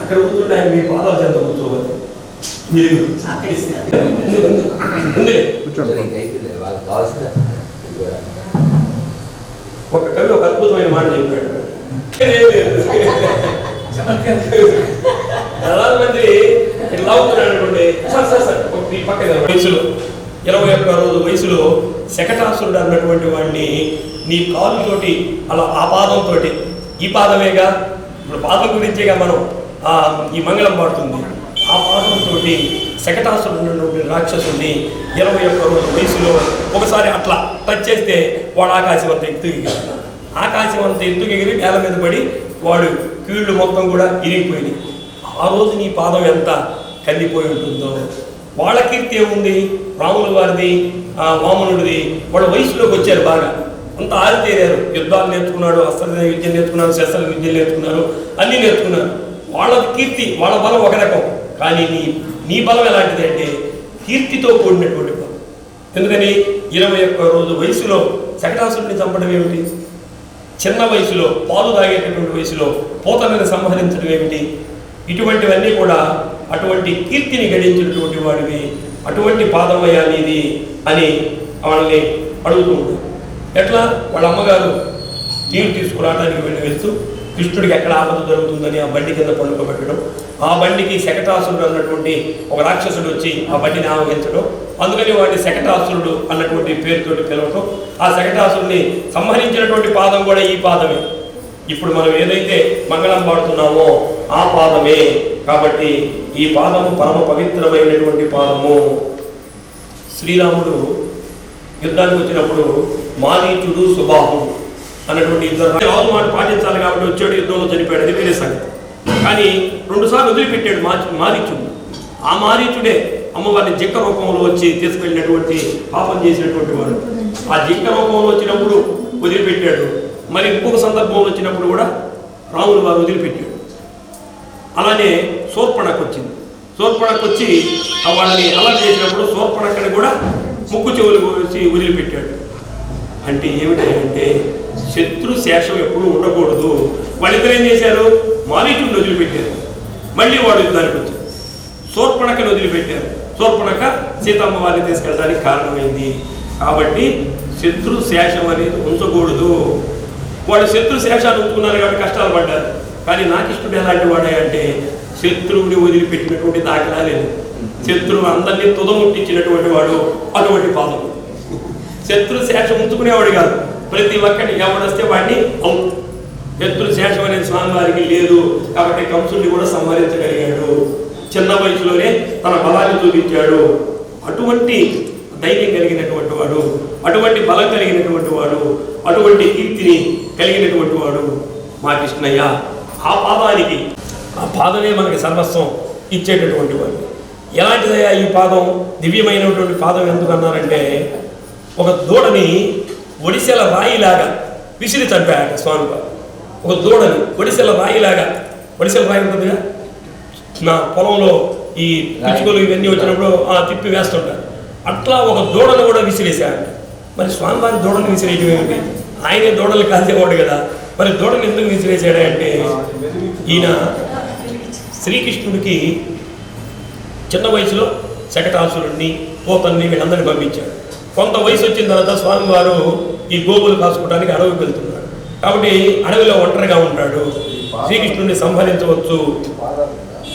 అక్కడ కూర్చుంటే ఆయన మీ పాదాలు చెంత కూర్చోవాలి. మీరు ఒక కవి ఒక అద్భుతమైన మాట చెప్పాడు. ప్రధానమంత్రి ఇట్లా అవుతున్నాడు అనుకోండి సార్ సార్ సార్ ఒక ఈ పక్కన వయసులో ఇరవై ఒక్క రోజు వయసులో శకటాసురుడు అన్నటువంటి వాడిని నీ కాలుతోటి అలా ఆ పాదంతో ఈ పాదమేగా? ఇప్పుడు పాదం గురించేగా మనం ఈ మంగళం పాడుతుంది. ఆ పాదంతో శకటాసురుడు ఉన్నటువంటి రాక్షసుడిని ఇరవై ఒక్క రోజు వయసులో ఒకసారి అట్లా టచ్ చేస్తే వాడు ఆకాశం అంత ఆకాశవంత ఎగిరాడు. ఆకాశం అంత ఎగిరి నేల మీద పడి వాడు కీళ్ళు మొత్తం కూడా ఇరిగిపోయింది ఆ రోజు నీ పాదం ఎంత కందిపోయి ఉంటుందో. వాళ్ళ కీర్తి ఏముంది? రాముల వారిది వామనుడిది. వాళ్ళ వయసులోకి వచ్చారు బాగా. అంత ఆరితేరారు. యుద్ధాలు నేర్చుకున్నాడు అస్త్ర విద్య నేర్చుకున్నారు శస్త్ర విద్య నేర్చుకున్నారు అన్నీ నేర్చుకున్నారు. వాళ్ళ కీర్తి వాళ్ళ బలం ఒక రకం. కానీ నీ నీ బలం ఎలాంటిది అంటే కీర్తితో కూడినటువంటి బలం. ఎందుకని? ఇరవై ఒక్క రోజు వయసులో శకటాసుడిని చంపడం ఏమిటి? చిన్న వయసులో పాలు తాగేటటువంటి వయసులో పోతలను సంహరించడం ఏమిటి? ఇటువంటివన్నీ కూడా అటువంటి కీర్తిని గడించినటువంటి వాడివి. అటువంటి పాదమయ్యా నీది అని వాళ్ళని అడుగుతూ ఉంటారు. ఎట్లా? వాళ్ళ అమ్మగారు నీరు తీసుకురావడానికి వెళ్ళి వెళ్తూ కృష్ణుడికి ఎక్కడ ఆపద జరుగుతుందని ఆ బండి కింద పండుకోబెట్టడం. ఆ బండికి శకటాసురుడు అన్నటువంటి ఒక రాక్షసుడు వచ్చి ఆ బండిని ఆవహించడం. అందుకని వాడిని శకటాసురుడు అన్నటువంటి పేరుతోటి పిలవటం. ఆ శకటాసురుడిని సంహరించినటువంటి పాదం కూడా ఈ పాదమే. ఇప్పుడు మనం ఏదైతే మంగళం పాడుతున్నామో ఆ పాదమే. కాబట్టి ఈ పాదము పరమ పవిత్రమైనటువంటి పాదము. శ్రీరాముడు యుద్ధానికి వచ్చినప్పుడు మారీచుడు సుబాహుడు అన్నటువంటి ఇద్దరు రాజు మాట పాటించాలి కాబట్టి వచ్చాడు యుద్ధంలో చనిపోయాడు. అది వేరే సంగతి. కానీ రెండుసార్లు వదిలిపెట్టాడు మా మారీచుడు ఆ మారీచుడే అమ్మవారిని జింక రూపంలో వచ్చి తీసుకెళ్ళినటువంటి పాపం చేసినటువంటి వాడు. ఆ జింక రూపంలో వచ్చినప్పుడు వదిలిపెట్టాడు. మరి ఇంకొక సందర్భంలో వచ్చినప్పుడు కూడా రాములు వారు వదిలిపెట్టాడు అలానే శూర్పణకు వచ్చింది శూర్పణకు వచ్చి వాళ్ళని అలర్ట్ చేసినప్పుడు శూర్పణకని కూడా ముక్కు చెవులు వచ్చి వదిలిపెట్టాడు. అంటే ఏమిటంటే శత్రు శేషం ఎప్పుడూ ఉండకూడదు. వాళ్ళిద్దరు ఏం చేశారు? మారీచుడిని వదిలిపెట్టారు. మళ్ళీ వాడు యుద్ధానికి వచ్చారు శూర్పణకని వదిలిపెట్టారు. శూర్పణక సీతమ్మ వారిని తీసుకెళ్ళడానికి కారణమైంది. కాబట్టి శత్రు శేషం అనేది ఉంచకూడదు. వాళ్ళు శత్రు శేషాన్ని ఉంచుకున్నారు కాబట్టి కష్టాలు పడ్డారు. కానీ నాకు ఇష్టం ఎలాంటి వాడాయంటే అంటే శత్రువుని వదిలిపెట్టినటువంటి దాఖలా లేదు. శత్రువు అందరినీ తుదముట్టించినటువంటి వాడు అటువంటి పాదం శత్రు శేషం ఉంచుకునేవాడు కాదు. ప్రతి ఒక్కటి ఎవడొస్తే వాడిని అవుట్ శత్రు శేషం అనేది స్వామివారికి లేదు కాబట్టి కంసుడిని కూడా సంహరించగలిగాడు. చిన్న వయసులోనే తన బలాన్ని చూపించాడు. అటువంటి ధైర్యం కలిగినటువంటి వాడు అటువంటి బలం కలిగినటువంటి వాడు అటువంటి కీర్తిని కలిగినటువంటి వాడు. మా కృష్ణయ్య ఆ పాదానికి ఆ పాదమే మనకి సర్వస్వం ఇచ్చేటటువంటి వాడు. ఎలాంటిదయ్యా ఈ పాదం? దివ్యమైనటువంటి పాదం ఎందుకు అన్నారంటే ఒక దూడని ఒడిసెల రాయిలాగా విసిరి చంపాయట స్వామి ఒక దూడని ఒడిసెల రాయిలాగా ఒడిసెల రాయి ఉంటుందిగా? నా పొలంలో ఈ పిచ్చుకలు ఇవన్నీ వచ్చినప్పుడు ఆ తిప్పి వేస్తుంటారు. అట్లా ఒక దూడను కూడా విసిరేశాడు మరి స్వామివారి దూడను విసిరేయడం ఏమిటి? ఆయనే దూడలు కాల్చేవాడు కదా. మరి దూడను ఎందుకు విసిరేసాడు అంటే ఈయన శ్రీకృష్ణుడికి చిన్న వయసులో శకటాసురుణ్ణి పోతన్ని వీళ్ళందరినీ పంపించాడు. కొంత వయసు వచ్చిన తర్వాత స్వామివారు ఈ గోవులు కాసుకోవడానికి అడవికి వెళ్తున్నాడు కాబట్టి అడవిలో ఒంటరిగా ఉంటాడు శ్రీకృష్ణుడిని సంహరించవచ్చు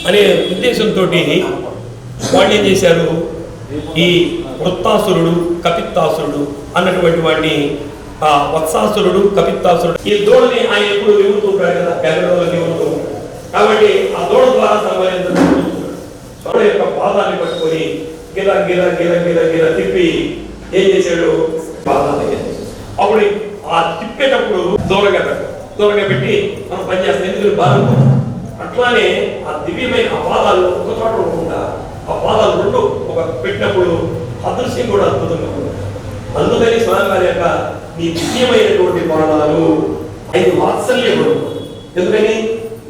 అనే ఉద్దేశంతో వాళ్ళు ఏం చేశారు? ఈ వృత్తాసురుడు కపిత్తాసురుడు అన్నటువంటి వాడిని ఆ వత్సాసురుడు కపిత్తాసురుడు ఈ దూడని ఆయన ఎప్పుడు నివుతుంటాడు కదా? పెద్దలో నివుతూ కాబట్టి ఆ దూడ ద్వారా సంహరించడం యొక్క పాదాన్ని పట్టుకొని గిల గిల గిల గిల గిల తిప్పి ఏం చేశాడు? పాదాన్ని అప్పుడు ఆ తిప్పేటప్పుడు దూరంగా పెట్టు దూరంగా పెట్టి మనం పనిచేస్తాం ఎందుకు బాధ అట్లానే ఆ దివ్యమైన ఆ పాదాలు ఒక చోట ఉండకుండా ఆ పాదాలు రెండు ఒక పెట్టినప్పుడు అదృశ్యం కూడా అద్భుతంగా ఉంటుంది. అందుకని స్వామివారి యొక్క ఈ దివ్యమైనటువంటి బాణాలు ఐదు వాత్సల్యముడు ఎందుకని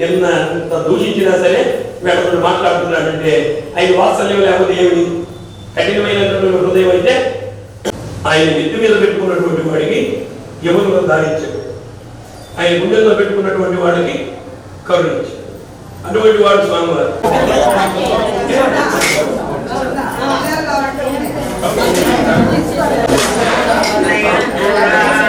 ఎంత దూషించినా సరే వీళ్ళతో మాట్లాడుతున్నాడంటే ఐదు వాత్సల్యం లేకపోతే ఏమిటి కఠినమైనటువంటి హృదయం అయితే ఆయన నెత్తి మీద పెట్టుకున్నటువంటి వాడికి యమును దారించాడు ఆయన గుండెల్లో పెట్టుకున్నటువంటి వాడికి కరుణించాడు అటువంటి వాడు స్వామివారు Amen.